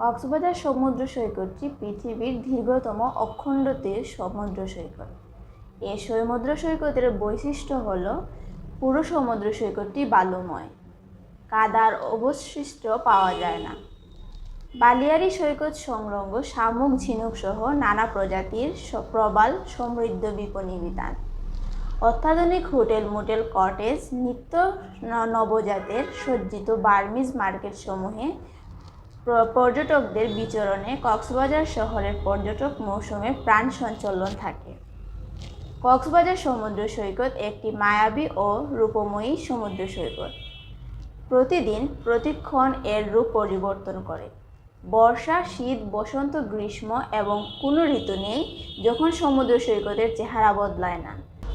কক্সবাজার সমুদ্র সৈকতটি পৃথিবীর দীর্ঘতম অখণ্ড তীর সমুদ্র সৈকত। এই সমুদ্র সৈকতের বৈশিষ্ট্য হল পুরো সমুদ্র সৈকতটি বালুময়। কাদার অবশিষ্ট পাওয়া যায় না। বালিয়ারি সৈকত সংলগ্ন শামুক ঝিনুক সহ নানা প্রজাতির প্রবাল সমৃদ্ধ বিপণী বিতান অত্যাধুনিক হোটেল মোটেল কটেজ, নিত্য নবজাতের সজ্জিত বার্মিজ মার্কেট সমূহে পর্যটকদের বিচরণে কক্সবাজার শহরের পর্যটক মৌসুমে প্রাণ সঞ্চলন থাকে। কক্সবাজার সমুদ্র সৈকত একটি মায়াবী ও রূপময়ী সমুদ্র সৈকত। প্রতিদিন প্রতিক্ষণ এর রূপ পরিবর্তন করে। বর্ষা, শীত, বসন্ত, গ্রীষ্ম এবং কোনো ঋতু নেই যখন সমুদ্র সৈকতের চেহারা বদলায় না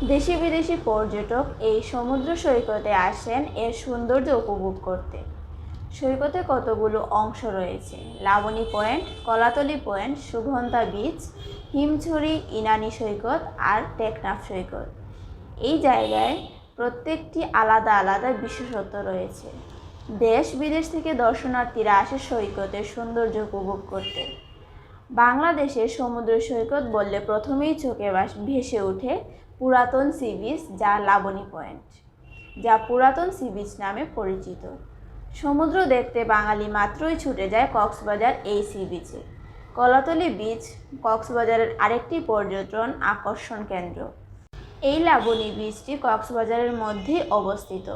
দেশি বিদেশি পর্যটক এই সমুদ্র সৈকতে আসেন এর সৌন্দর্য উপভোগ করতে। সৈকতে কতগুলো অংশ রয়েছে? Laboni point, Kolatoli point, Sugandha beach, Himchhari, Inani সৈকত আর টেকনাফ সৈকত। এই জায়গায় প্রত্যেকটি আলাদা আলাদা বিশেষত্ব রয়েছে। দেশ বিদেশ থেকে দর্শনার্থীরা আসে সৈকতের সৌন্দর্য উপভোগ করতে। বাংলাদেশের সমুদ্র সৈকত বললে প্রথমেই চোখে বাস ভেসে ওঠে পুরাতন সি বিচ যা লাবণী পয়েন্ট, যা পুরাতন সি বিচ নামে পরিচিত। সমুদ্র দেখতে বাঙালি মাত্রই ছুটে যায় কক্সবাজার এই সি বিচে কলাতলি বিচ কক্সবাজারের আরেকটি পর্যটন আকর্ষণ কেন্দ্র। এই লাবণী বিচটি কক্সবাজারের মধ্যে অবস্থিত।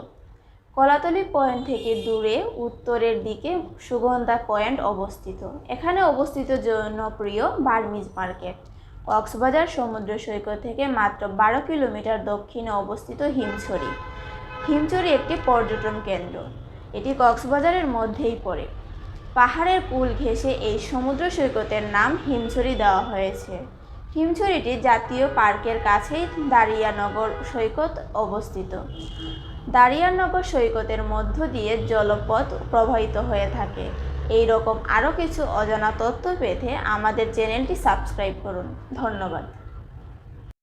কলাতলি পয়েন্ট থেকে দূরে উত্তরের দিকে সুগন্ধা পয়েন্ট অবস্থিত। এখানে অবস্থিত জনপ্রিয় বার্মিজ মার্কেট। কক্সবাজার সমুদ্র সৈকত থেকে মাত্র বারো কিলোমিটার দক্ষিণে অবস্থিত হিমছড়ি। হিমছড়ি একটি পর্যটন কেন্দ্র। এটি কক্সবাজারের মধ্যেই পড়ে। পাহাড়ের পুল ঘেঁষে এই সমুদ্র সৈকতের নাম হিমছড়ি দেওয়া হয়েছে। হিমছড়িটি জাতীয় পার্কের কাছেই দারিয়ানগর সৈকত অবস্থিত। দারিয়ানগর সৈকতের মধ্য দিয়ে জলপথ প্রবাহিত হয়ে থাকে। এই রকম আরও কিছু অজানা তথ্য পেতে আমাদের চ্যানেলটি সাবস্ক্রাইব করুন। ধন্যবাদ।